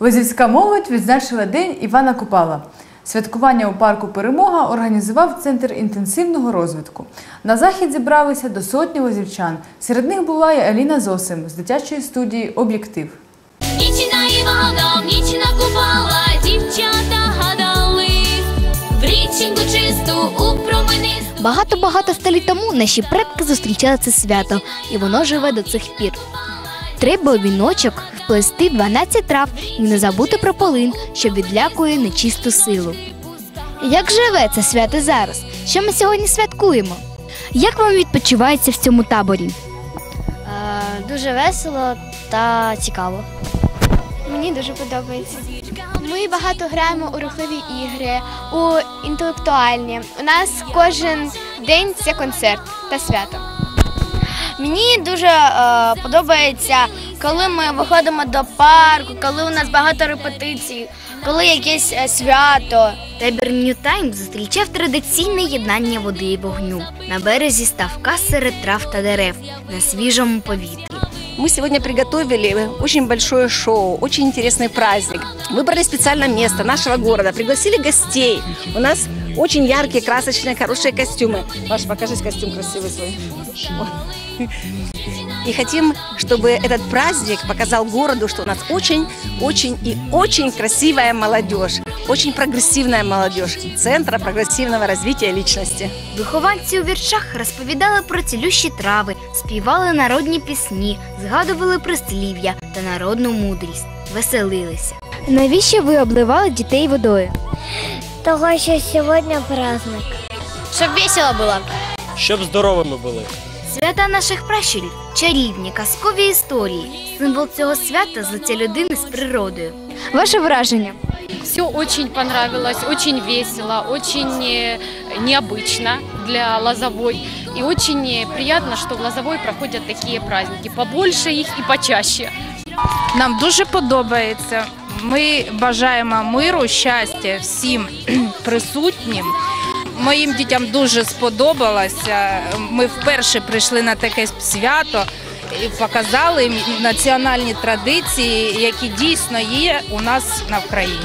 Лозівська молодь відзначила День Івана Купала. Святкування у парку Перемога організував Центр інтенсивного розвитку. На захід зібралися до сотні лозівчан. Серед них була і Аліна Зосим з дитячої студії Об'єктив. Ніч на Івана, ніч накупала, дівчата гадали, в річеньку чисту у промени. Багато-багато століть тому наші предки зустрічали це свято, і воно живе до цих пір. Треба у віночок вплести 12 трав і не забути про полин, що відлякує нечисту силу. Як живе це свято зараз? Що ми сьогодні святкуємо? Як вам відпочивається в цьому таборі? Дуже весело та цікаво. Мені дуже подобається. Ми багато граємо у рухливі ігри, у інтелектуальні. У нас кожен день це концерт та свято. Мені дуже е, подобається, коли ми виходимо до парку, коли у нас багато репетицій, коли якесь е, свято. Табір Нью Тайм зустрічав традиційне єднання води і вогню. На березі ставка серед трав та дерев на свіжому повітрі. Мы сегодня приготовили очень большое шоу, очень интересный праздник. Выбрали специально место нашего города, пригласили гостей. У нас очень яркие, красочные, хорошие костюмы. Ваш, покажись костюм красивый свой. О. И хотим, чтобы этот праздник показал городу, что у нас очень, очень и очень красивая молодежь, очень прогрессивная молодежь Центра прогрессивного развития личности. Вихованці у віршах розповідали про цілющі трави, співали народні пісні, згадували прислів'я та народну мудрість, веселилися. Навіщо ви обливали дітей водою? Того, що сьогодні праздник. Щоб весело було. щоб здоровими були. Свята наших пращурів чарівні, казкові історії. Символ цього свята злиття людини з природою. Ваше враження? Все очень понравилось, очень весело, очень э, необычно для Лозовой. И очень э, приятно, что в Лозовой проходят такие праздники. Побольше их и почаще. Нам дуже подобається. Ми бажаємо миру, щастя всім присутнім. Моїм дітям дуже сподобалося. Ми вперше прийшли на таке свято і показали їм національні традиції, які дійсно є у нас на Вкраїні.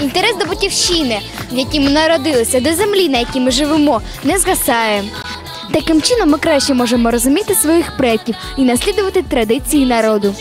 Інтерес до батьківщини, в якій ми народилися, до землі, на якій ми живемо, не згасає. Таким чином ми краще можемо розуміти своїх предків і наслідувати традиції народу.